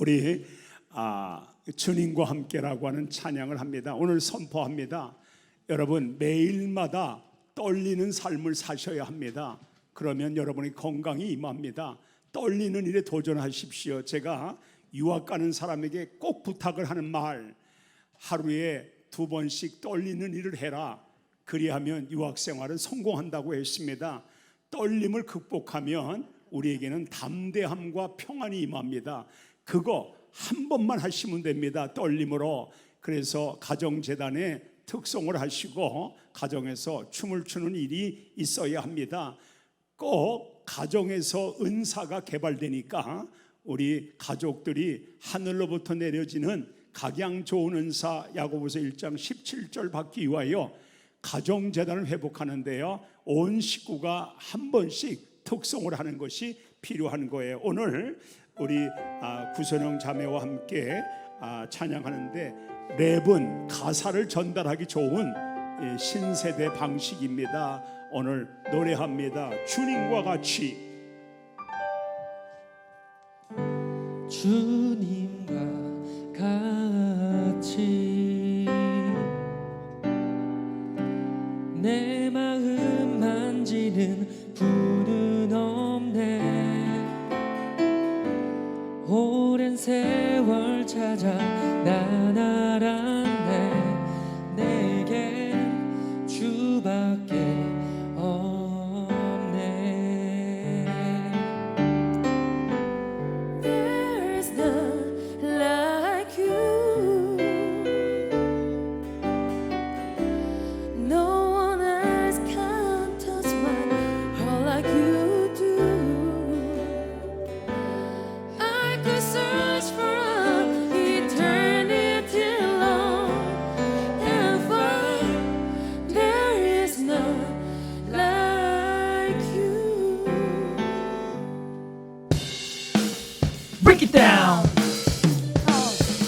우리 아, 주님과 함께라고 하는 찬양을 합니다. 오늘 선포합니다. 여러분 매일마다 떨리는 삶을 사셔야 합니다. 그러면 여러분의 건강이 임합니다. 떨리는 일에 도전하십시오. 제가 유학 가는 사람에게 꼭 부탁을 하는 말 하루에 두 번씩 떨리는 일을 해라. 그리하면 유학 생활은 성공한다고 했습니다. 떨림을 극복하면 우리에게는 담대함과 평안이 임합니다. 그거 한 번만 하시면 됩니다. 떨림으로. 그래서 가정재단의 특성을 하시고 가정에서 춤을 추는 일이 있어야 합니다. 꼭 가정에서 은사가 개발되니까 우리 가족들이 하늘로부터 내려지는 각양 좋은 은사 야고보서 1장 17절 받기 위하여 가정 재단을 회복하는데요. 온 식구가 한 번씩 특성을 하는 것이 필요한 거예요. 오늘 우리 아, 구선영 자매와 함께 아, 찬양하는데 랩은 가사를 전달하기 좋은 예, 신세대 방식입니다. 오늘 노래합니다. 주님과 같이 주님과 Break it down.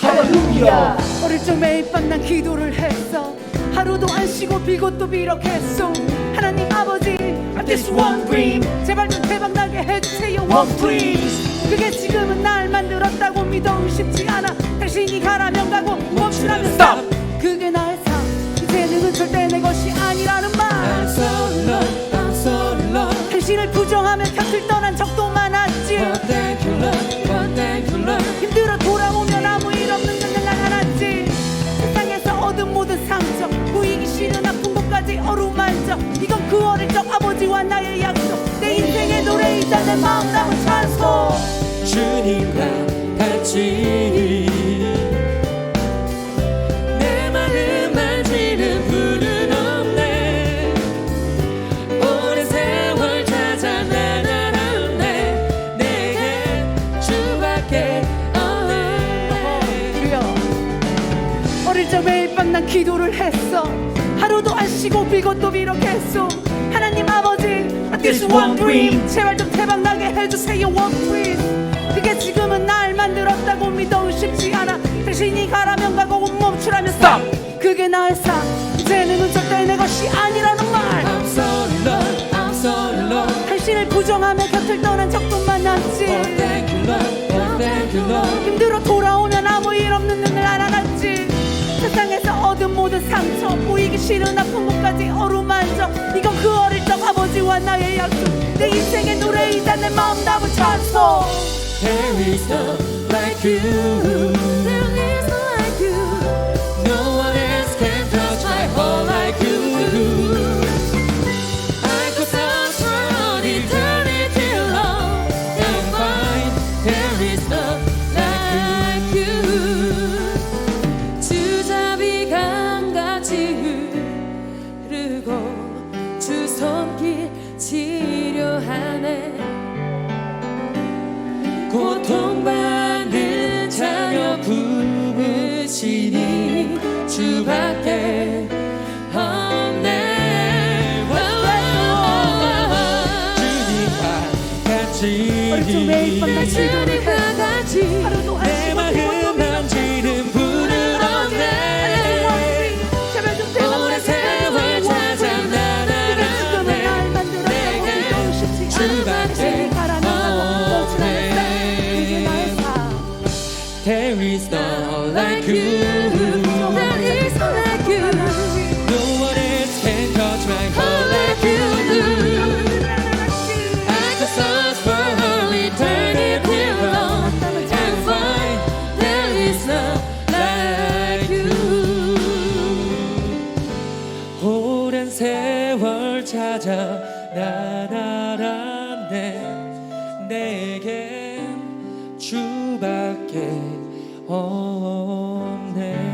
할렐루야. 어릴 적 매일 밤 난 기도를 했어. 하루도 안 쉬고 빌고 또 비력했어. 하나님 아버지 I just one dream. 제발 좀 대박 나게 해주세요 one please 그게 지금은 날 만들었다고 믿어 쉽지 않아. 당신이 가라면 가고 멈추라면 stop. 그게 나의 삶 이제는 절대 내 것이 아니라는 I'm 말 so in love. I'm so in love. 당신을 부정하며 곁을 떠난 적도 어루만져 이건 그 어릴 적 아버지와 나의 약속. 내 인생의 노래이자 내 마음 담은 찬송 주님과 같이 내 마음 만지는 분은 없네. 오랜 세월 찾아 난 알았네 내게 주밖에 없네. 어릴 적 매일 밤 난 기도를 했어 하루도 안 쉬고 빌고 또 비록했어. 하나님 아버지 This one dream. 제발 좀 대박나게 해주세요 one please 그게 지금은 날 만들었다고 믿어 쉽지 않아. 당신이 가라면 가고 멈추라면 stop. 그게 나의 삶 이제는 절대 내 것이 아니라는 말. I'm so in love I'm so in love 당신을 부정하며 곁을 떠난 적도 많았지 싫은 아픈 것까지 어루만져 이건 그 어릴 적 아버지와 나의 약속. 내 인생의 노래이자 내 마음 담은 찬송 There is none like you 넘치리 우리 매일 밤 날 주를 향하지 하루 동안 내 마음 넘치는 부드러운데 제발 좀 오랜 세월 찾아 나나라네 내가 주밖에 없네 There is no like you. 찾아 나나란네 내게 주밖에 없네.